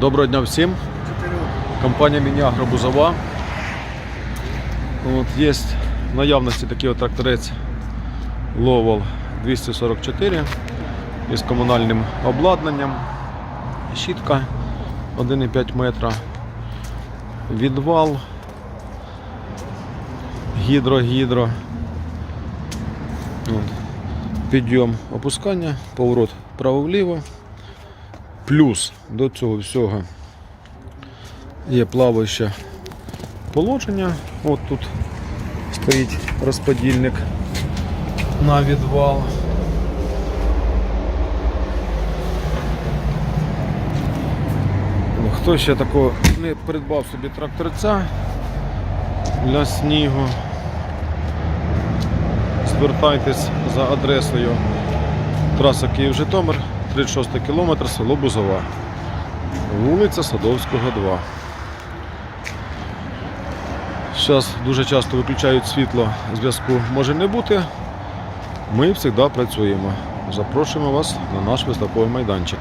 Доброго дня всім. Компанія Мініагро Бузова. От є в наявності такий тракторець Lowell 244 із комунальним обладнанням. Щітка 1,5 метра. Відвал. Гідро-гідро. Підйом опускання, поворот право-вліво. Плюс до цього всього є плаваюче положення. От тут стоїть розподільник на відвал. Ну, Хто ще такого не придбав собі тракторця для снігу? Звертайтесь за адресою траса Київ-Житомир, 36 кілометр, село Бузова, вулиця Садовського, 2. Зараз дуже часто виключають світло, зв'язку може не бути. Ми завжди працюємо. Запрошуємо вас на наш виставковий майданчик.